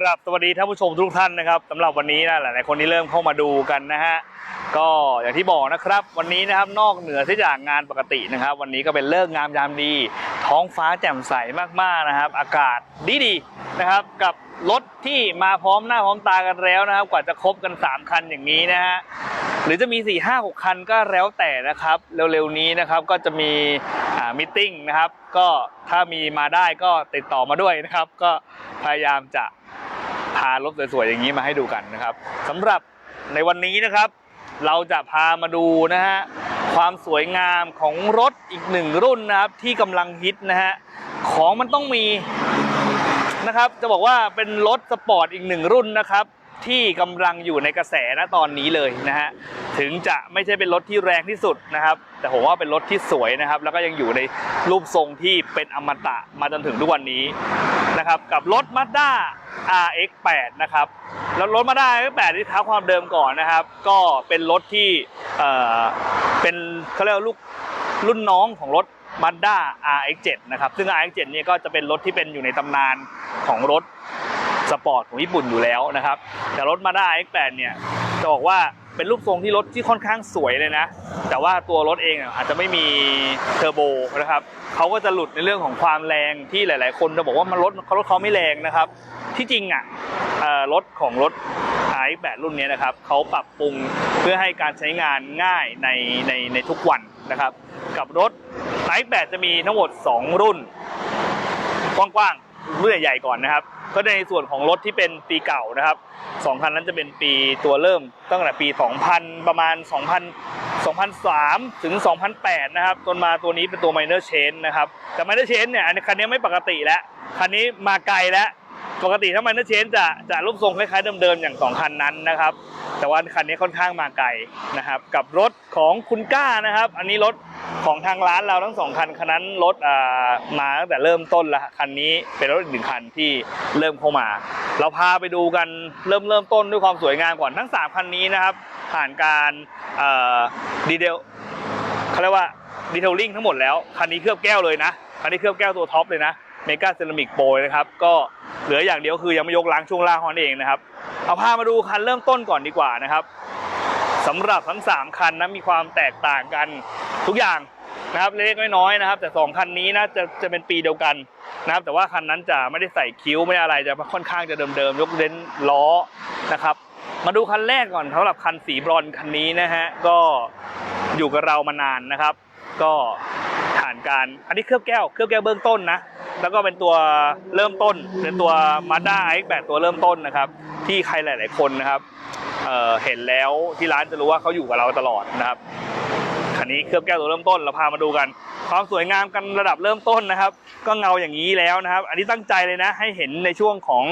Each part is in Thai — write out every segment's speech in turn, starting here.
ครับสวัสดีท่านผู้ชมทุกท่านนะครับสำหรับวันนี้นะหลายๆคนที่เริ่มเข้ามาดูกันนะฮะก็อย่างที่บอกนะครับ วันนี้นะครับนอกเหนือที่จากงานปกตินะครับ วันนี้ก็เป็นเลิกงามยามดี ท้องฟ้าแจ่มใสมากๆนะครับ อากาศดีๆนะครับ กับรถที่มาพร้อมหน้าพร้อมตากันแล้วนะครับ กว่าจะครบกัน 3 คันอย่างนี้นะฮะหรือจะมี 4 5 6 คันก็แล้วแต่นะครับ เร็วๆนี้นะครับก็จะมีมิทติ้งนะครับ ก็ถ้ามีมาได้ก็ติดต่อมาด้วยนะครับ ก็พยายามจะ พารถสวยๆอย่างนี้มาให้ดูกันนะครับสำหรับในวันนี้นะครับ เราจะพามาดูนะฮะความสวยงามของรถอีกหนึ่งรุ่นนะครับที่กำลังฮิตนะฮะของมันต้องมีนะครับ จะบอกว่าเป็นรถสปอร์ตอีกหนึ่งรุ่นนะครับ ที่กำลังอยู่ในกระแสณตอนนี้เลยนะฮะถึงจะไม่ใช่เป็นรถที่แรงที่สุดนะครับ แต่ผมว่าเป็นรถที่สวยนะครับ แล้วก็ยังอยู่ในรูปทรงที่เป็นอมตะมาจนถึงทุกวันนี้นะครับกับรถ Mazda RX8 นะครับแล้วรถ Mazda RX8 ที่ท้าความเดิมก่อนนะครับ ก็เป็นรถที่เอ่อเป็นเขาเรียกลูกรุ่นน้องของรถ Mazda RX7 นะครับซึ่ง RX7 เนี่ยก็จะเป็นรถที่เป็นอยู่ในตำนานของรถ สปอร์ตของญี่ปุ่นอยู่แล้วนะครับ แต่รถ Mazda X8 เนี่ยจะบอกว่าเป็นรูปทรงที่รถที่ค่อนข้างสวยเลยนะ แต่ว่าตัวรถเองอาจจะไม่มีเทอร์โบนะครับเขาก็จะหลุดในเรื่องของความแรงที่หลาย ๆ คนจะบอกว่ามันรถเขารถเขาไม่แรงนะครับ ที่จริงอะเอ่อรถของรถ RX8 รุ่นนี้นะครับเขาปรับปรุงเพื่อให้การใช้งานง่ายในในในทุกวันนะครับ กับรถ RX8 จะมีทั้งหมด 2 รุ่นกว้างๆ รุ่นใหญ่ๆก่อนนะครับ ก็ในส่วนของรถที่เป็นปีเก่านะครับ2000 นั้นจะเป็นปีตัวเริ่มตั้งแต่ปี 2000 ประมาณ 2000 2003 ถึง 2008 นะครับจนมาตัวนี้เป็นตัว minor change นะครับ แต่ minor change เนี่ยอันคันนี้ไม่ปกติแล้ว คันนี้มาไกลแล้ว ปกติถ้า minor change จะจะรูปทรงคล้ายๆเดิมๆอย่างสองคันนั้นนะครับ แต่ว่าคันนี้ค่อนข้างมาไกลนะครับ กับรถของคุณก้านะครับ อันนี้รถของทางร้านเราทั้งสองคันคันนั้นรถมาตั้งแต่เริ่มต้นแล้วคันนี้เป็นรถอีกหนึ่งคันที่เริ่มเข้ามา เราพาไปดูกันเริ่มเริ่มต้นด้วยความสวยงามก่อนทั้งสามคันนี้นะครับ ผ่านการดีเทลเขาเรียกว่าดีเทลลิ่งทั้งหมดแล้วคันนี้เคลือบแก้วเลยนะคันนี้เคลือบแก้วตัวท็อปเลยนะ เมกาเซรามิกโปรนะครับ ก็เหลืออย่างเดียวคือยังไม่ยกล้างช่วงล่างขอนเองนะครับ เอาพามาดูคันเริ่มต้นก่อนดีกว่านะครับสำหรับทั้ง 3 คันนะมีความแตกต่างกันทุกอย่างนะครับเล็กน้อยนะครับ แต่ 2 คันนี้นะจะจะเป็นปีเดียวกันนะครับ แต่ว่าคันนั้นจะไม่ได้ใส่คิ้วไม่อะไรจะค่อนข้างจะเดิมๆยกเว้นล้อนะครับ มาดูคันแรกก่อนสำหรับคันสีบรอนคันนี้นะฮะก็ อยู่กับเรามานานนะครับ ก็ผ่านการอันนี้เคลือบแก้วเคลือบแก้วเบื้องต้นนะแล้วก็เป็นตัวเริ่มต้นเป็นตัว Mazda X8 ตัวเริ่มต้นนะครับ ที่ใครหลาย ๆ คนนะครับเเห็นแล้วที่ร้านจะรู้ว่าเขาอยู่กับเราตลอดนะครับคันนี้เคลือบแก้วตัวเริ่มต้นเราพามาดูกัน ความสวยงามกันระดับเริ่มต้นนะครับ ก็เงาอย่างนี้แล้วนะครับ อันนี้ตั้งใจเลยนะ ให้เห็นในช่วงของ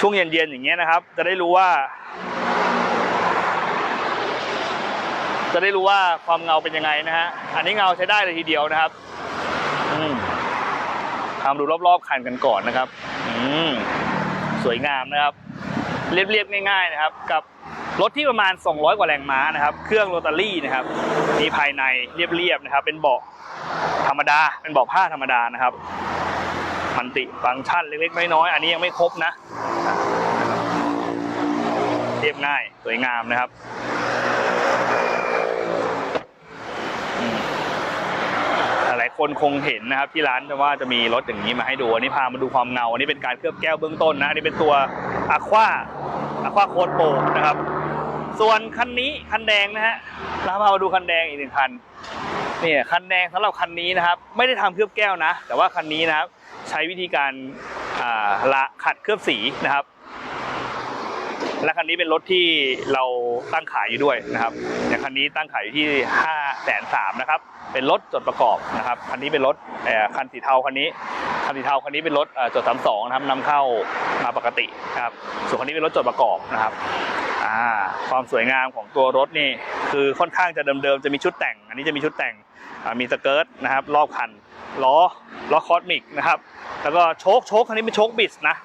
ช่วงเย็นๆอย่างเงี้ยนะครับ จะได้รู้ว่า จะได้รู้ว่าความเงาเป็นยังไงนะฮะ อันนี้เงาใช้ได้เลยทีเดียวนะครับทำดูรอบๆคันกันก่อนนะครับสวยงามนะครับ เรียบๆง่าย ๆนะครับ กับรถที่ประมาณ 200 กว่าแรงม้านะครับ เครื่องโรตารี่นะครับ มีภายในเรียบๆนะครับ เป็นเบาะธรรมดา เป็นเบาะผ้าธรรมดานะครับ มันติฟังก์ชันเล็กๆน้อยๆอันนี้ยังไม่ครบนะ เรียบง่าย สวยงามนะครับ หลายๆ คนคงเห็นนะครับที่ร้านว่าจะมีรถอย่างนี้มาให้ดูอันนี้พามาดูความเงาอันนี้เป็นการเคลือบแก้วเบื้องต้นนะอันนี้เป็นตัวอะควาอะควาโคดโปนะครับ ส่วนคันนี้คันแดงนะฮะเราพามาดูคันแดงอีกหนึ่งคันนี่คันแดงสำหรับคันนี้นะครับ ไม่ได้ทำเคลือบแก้วนะ แต่ว่าคันนี้นะครับ ใช้วิธีการละขัดเคลือบสีนะครับ และคันนี้เป็นรถที่เราตั้งขายอยู่ด้วยนะครับอย่างคันนี้ตั้งขายอยู่ที่5้าแสนสามนะครับเป็นรถจดประกอบนะครับคันนี้เป็นรถคันสีเทาคันนี้คันสีเทาคันนี้เป็นรถจดสามสองนะครับนำเข้ามาปกตินะครับส่วนคันนี้เป็นรถจดประกอบนะครับความสวยงามของตัวรถนี่คือค่อนข้างจะเดิมๆจะมีชุดแต่ง อันนี้จะมีชุดแต่งมีสเกิร์ตนะครับ รอบคันล้อล้อคอสมิกนะครับ แล้วก็โชคโชคคันนี้เป็นโชคบิสนะ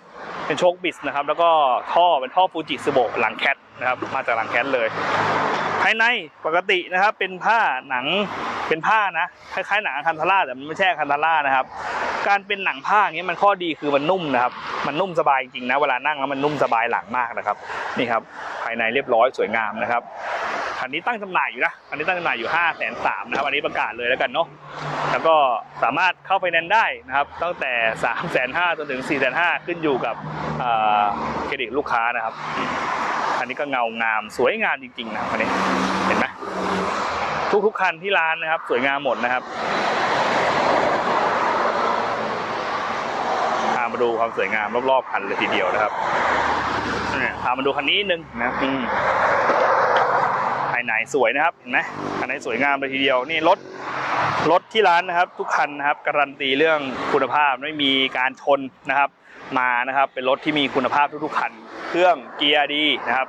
เป็นโชคบิสนะครับ แล้วก็ท่อเป็นท่อฟูจิสโบหลังแคทนะครับ มาจากหลังแคทเลย ภายในปกตินะครับ เป็นผ้าหนังเป็นผ้านะคล้ายๆหนังคันทาร่าแต่มันไม่ใช่คันทาร่านะครับ การเป็นหนังผ้าอย่างเงี้ยมันข้อดีคือมันนุ่มนะครับ มันนุ่มสบายจริงๆนะเวลานั่งแล้วมันนุ่มสบายหลังมากนะครับ นี่ครับ ภายในเรียบร้อยสวยงามนะครับ คันนี้ตั้งจำหน่ายอยู่นะ คันนี้ตั้งจำหน่ายอยู่5้าแสนสามนะครับ อันนี้ประกาศเลยแล้วกันเนาะ แล้วก็สามารถเข้าไปแนนได้นะครับ ตั้งแต่3ามแสนห้าจนถึง4ี่แสนห้าขึ้นอยู่กับเครดิตลูกค้านะครับอันนี้ก็เงางามสวยงามจริงๆนะคันนี้ เห็นไหมทุกๆคันที่ร้านนะครับ สวยงามหมดนะครับพามาดูความสวยงามรอบๆคันเลยทีเดียวนะครับเนี่ยพามาดูคันนี้นิดนึงนะ อืมภายในสวยนะครับเห็นไหมภายในสวยงามเลยทีเดียวนี่รถรถที่ร้านนะครับ ทุกคันนะครับการันตีเรื่องคุณภาพไม่มีการชนนะครับ มานะครับเป็นรถที่มีคุณภาพทุกๆคัน เครื่องเกียร์ดีนะครับ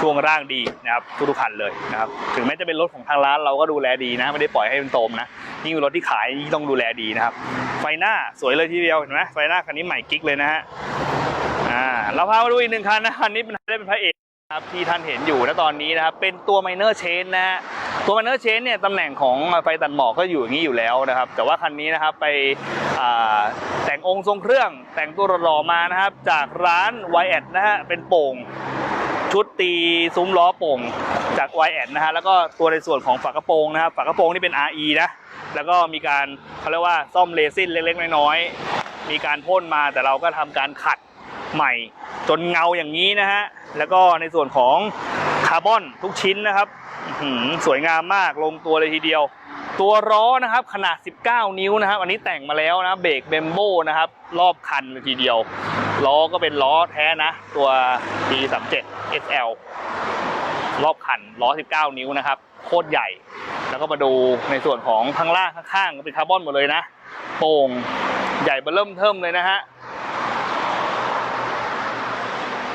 ช่วงร่างดีนะครับทุกๆคันเลยนะครับถึงแม้จะเป็นรถของทางร้านเราก็ดูแลดีนะไม่ได้ปล่อยให้มันโตมนะยิ่งรถที่ขายยิ่งต้องดูแลดีนะครับ ไฟหน้าสวยเลยทีเดียวเห็นไหมไฟหน้าคันนี้ใหม่กิ๊กเลยนะฮะอ่าเราพามาดูอีกหนึ่งคันนะคันนี้เป็นได้เป็นพระเอก ครับที่ท่านเห็นอยู่ณตอนนี้นะครับเป็นตัว minor chain นะฮะตัว minor chain เนี่ยตำแหน่งของไฟตัดหมอกก็อยู่อย่างนี้อยู่แล้วนะครับ แต่ว่าคันนี้นะครับไปแต่งองค์ทรงเครื่องแต่งตัวหล่อๆมานะครับ จากร้าน y อนะฮะเป็นโป่ง ชุดตีซุ้มล้อโป่งจาก y อนะฮะแล้วก็ตัวในส่วนของฝากระโปรงนะครับฝากระโปรงนี่เป็น RE นะแล้วก็มีการเขาเรียกว่าซ่อมเรซินเล็กๆน้อยๆมีการพ่นมาแต่เราก็ทำการขัด ใหม่จนเงาอย่างนี้นะฮะ แล้วก็ในส่วนของคาร์บอนทุกชิ้นนะครับสวยงามมากลงตัวเลยทีเดียว ตัวล้อนะครับขนาด 19 นิ้วนะครับ อันนี้แต่งมาแล้วนะเบรกเบมโบนะครับ รอบคันเลยทีเดียวล้อก็เป็นล้อแท้นะ ตัว D37 SL รอบคันล้อ 19 นิ้วนะครับ โคตรใหญ่ แล้วก็มาดูในส่วนของข้างล่างข้างๆก็เป็นคาร์บอนหมดเลยนะ โป่งใหญ่เบอเริ่มเทิมเลยนะฮะ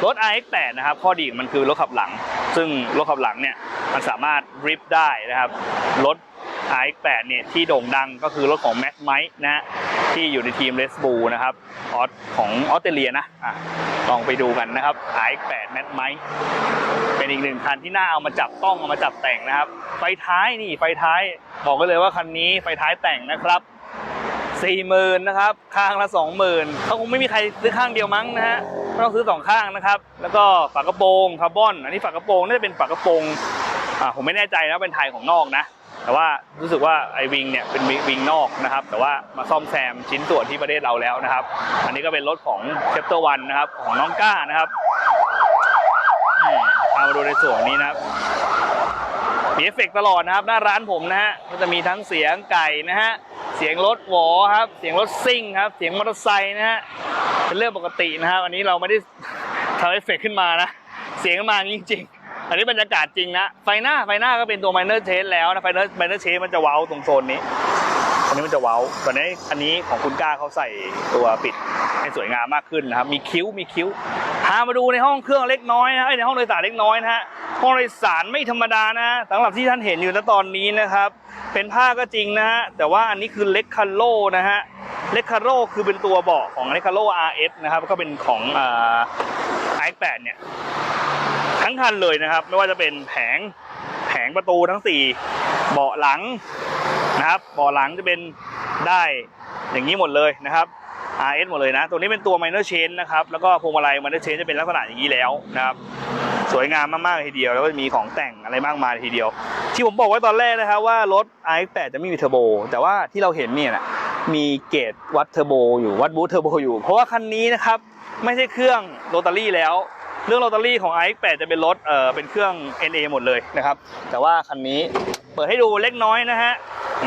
รถ RX8 นะครับ ข้อดีของมันคือรถขับหลัง ซึ่งรถขับหลังเนี่ยมันสามารถริปได้นะครับ รถ RX8 เนี่ยที่โด่งดังก็คือรถของ Max m i นะฮะที่อยู่ในทีม Red Bull นะครับออสของออสเตรเลียนะอะลองไปดูกันนะครับ RX8 Max m i เป็นอีกหนึ่งคันที่น่าเอามาจับต้องเอามาจับแต่งนะครับ ไฟท้ายนี่ไฟท้ายบอกไว้เลยว่าคันนี้ไฟท้ายแต่งนะครับ สี่หมื่นนะครับข้างละสองหมื่นเขาคงไม่มีใครซื้อข้างเดียวมั้งนะฮะต้องซื้อสองข้างนะครับ แล้วก็ฝากระโปรงคาร์บอน อันนี้ฝากระโปรงน่าจะเป็นฝากระโปรงอ่าผมไม่แน่ใจนะเป็นไทยของนอกนะ แต่ว่ารู้สึกว่าไอวิงเนี่ยเป็นวิงนอกนะครับ แต่ว่ามาซ่อมแซมชิ้นส่วนที่ประเทศเราแล้วนะครับ อันนี้ก็เป็นรถของเชปเตอร์วันนะครับของน้องก้านะครับมเอามาดูในส่วนนี้นะครับมีเอฟเฟกตลอดนะครับ หน้าร้านผมนะฮะก็จะมีทั้งเสียงไก่นะฮะ สียงรถหวอครับ เสียงรถซิ่งครับ เสียงมอเตอร์ไซค์นะฮะ เป็นเรื่องปกตินะครับ อันนี้เราไม่ได้ทำเอฟเฟกขึ้นมานะ เสียงมาจริงๆ อันนี้บรรยากาศจริงนะ ไฟหน้าไฟหน้าก็เป็นตัวไมเนอร์เชนแล้วนะ ไฟเนอร์ไมเนอร์เชนมันจะว้าตรงโซนนี้ อันนี้มันจะเว้าตอนนี้อันนี้ของคุณก้าเขาใส่ตัวปิดให้สวยงามมากขึ้นนะครับ มีคิ้ว มีคิ้ว พามาดูในห้องเครื่องเล็กน้อยนะในห้องโดยสารเล็กน้อยนะฮะ ห้องโดยสารไม่ธรรมดานะสำหรับที่ท่านเห็นอยู่ณตอนนี้นะครับ เป็นผ้าก็จริงนะฮะ แต่ว่าอันนี้คือเล็กคาโลนะฮะ เล็กคาโลคือเป็นตัวเบาะของเล็กคาโล RS นะครับ ก็เป็นของอ่า i8 เนี่ย ทั้งคันเลยนะครับ ไม่ว่าจะเป็นแผง แผงประตูทั้ง 4 เบาะหลัง นะครับเบาะหลังจะเป็นได้อย่างนี้หมดเลยนะครับ RS หมดเลยนะ ตัวนี้เป็นตัว minor change นะครับ แล้วก็พวงมาลัย minor change จะเป็นลักษณะอย่างนี้แล้วนะครับ สวยงามมากๆทีเดียว แล้วก็มีของแต่งอะไรมากมายทีเดียว ที่ผมบอกไว้ตอนแรกนะครับว่ารถ i8 จะไม่มีเทอร์โบ แต่ว่าที่เราเห็นเนี่ยนะมีเกจวัดเทอร์โบอยู่วัดบูทเทอร์โบอยู่ เพราะว่าคันนี้นะครับไม่ใช่เครื่องโรตารี่แล้ว เรื่องโรตารี่ของ i8 จะเป็นรถเอ่อเป็นเครื่อง NA หมดเลยนะครับ แต่ว่าคันนี้เปิดให้ดูเล็กน้อยนะฮะ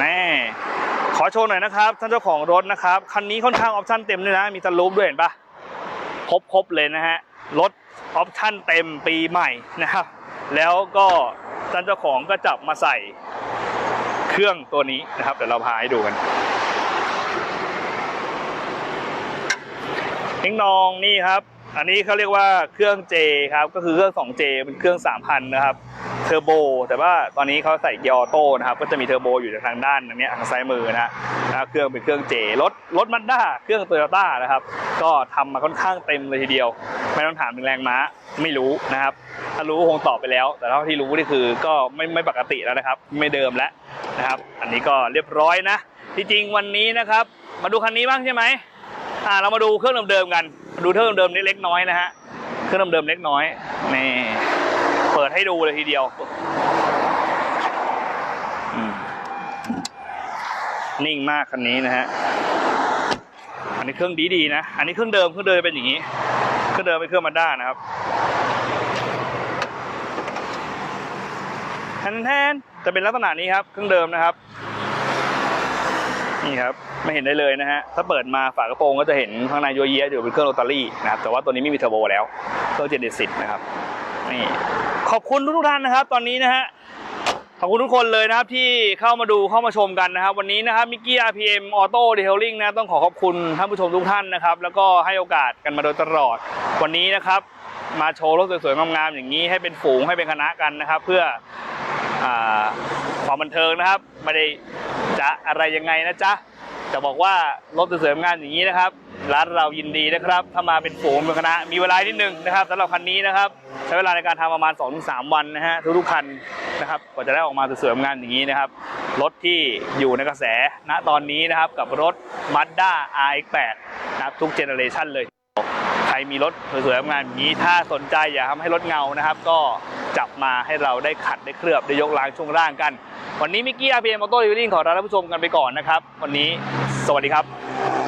นี่ขอโชว์หน่อยนะครับ ท่านเจ้าของรถนะครับ คันนี้ค่อนข้างออปชั่นเต็มเลยนะ มีสลูปด้วยเห็นปะครบครบเลยนะฮะ รถออปชั่นเต็มปีใหม่นะครับ แล้วก็ท่านเจ้าของก็จับมาใส่เครื่องตัวนี้นะครับ เดี๋ยวเราพาให้ดูกันทิ้งนองนี่ครับ อันนี้เขาเรียกว่าเครื่อง J ครับก็คือเครื่อง 2J เป็นเครื่อง 3,000 นะครับเทอร์โบ แต่ว่าตอนนี้เขาใส่เกียร์ออโต้นะครับก็จะมีเทอร์โบอยู่ทางด้านอันนี้ทางซ้ายมือนะฮะเครื่องเป็นเครื่อง J รถรถมันด้าเครื่องโตโยต้านะครับก็ทำมาค่อนข้างเต็มเลยทีเดียว ไม่ต้องถามถึงแรงม้าไม่รู้นะครับถ้ารู้คงตอบไปแล้ว แต่เท่าที่รู้นี่คือก็ไม่ไม่ปกติแล้วนะครับ ไม่เดิมแล้วนะครับ อันนี้ก็เรียบร้อยนะที่จริงวันนี้นะครับ มาดูคันนี้บ้างใช่ไหม อ่าเรามาดูเครื่องเดิมๆกัน ดูเครื่องเดิมๆเล็กๆน้อยนะฮะ เครื่องเดิมๆเล็กน้อย นี่ เปิดให้ดูเลยทีเดียวนิ่งมากคันนี้นะฮะ อันนี้เครื่องดีๆนะ อันนี้เครื่องเดิมเครื่องเดิมเป็นอย่างนี้ เครื่องเดิมเป็นเครื่องมาด้านะครับแทนแทนจะเป็นลักษณะนี้ครับ เครื่องเดิมนะครับ นี่ครับไม่เห็นได้เลยนะฮะถ้าเปิดมาฝากระโปรงก็จะเห็นข้างในโยเยะอยู่เป็นเครื่องโรตารี่นะครับแต่ว่าตัวนี้ไม่มีเทอร์โบแล้วเครื่องเจ็ดสิบนะครับนี่ขอบคุณทุกท่านนะครับ ตอนนี้นะฮะขอบคุณทุกคนเลยนะครับที่เข้ามาดูเข้ามาชมกันนะครับ วันนี้นะครับมิกกี้ RPM Auto Detailing นะต้องขอขอบคุณท่านผู้ชมทุกท่านนะครับ แล้วก็ให้โอกาสกันมาโดยตลอด วันนี้นะครับ มาโชว์รถสวยๆงามๆอย่างนี้ให้เป็นฝูงให้เป็นคณะกันนะครับ เพื่ออความบันเทิงนะครับไม่ได้ จะอะไรยังไงนะจ๊ะจะบอกว่ารถเสวยๆงามๆอย่างนี้นะครับร้านเรายินดีนะครับ ถ้ามาเป็นฝูงเป็นคณะมีเวลานิดนึงนะครับสำหรับคันนี้นะครับ ใช้เวลาในการทำประมาณ 2-3 วันนะฮะทุกๆคันนะครับกว่าจะได้ออกมาเสวยๆงามๆอย่างนี้นะครับ รถที่อยู่ในกระแสณตอนนี้นะครับกับรถ Mazda RX-8 นะครับทุกเจเนอเรชันเลย ใครมีรถสวยๆงามๆอย่างนี้ ถ้าสนใจอยากทำให้รถเงานะครับ ก็ จับมาให้เราได้ขัดได้เคลือบได้ยกล้างช่วงล่างกัน วันนี้มิกกี้อาร์พีเอ็มออโต้ดีลิ่งขอลาท่านผู้ชมกันไปก่อนนะครับ วันนี้สวัสดีครับ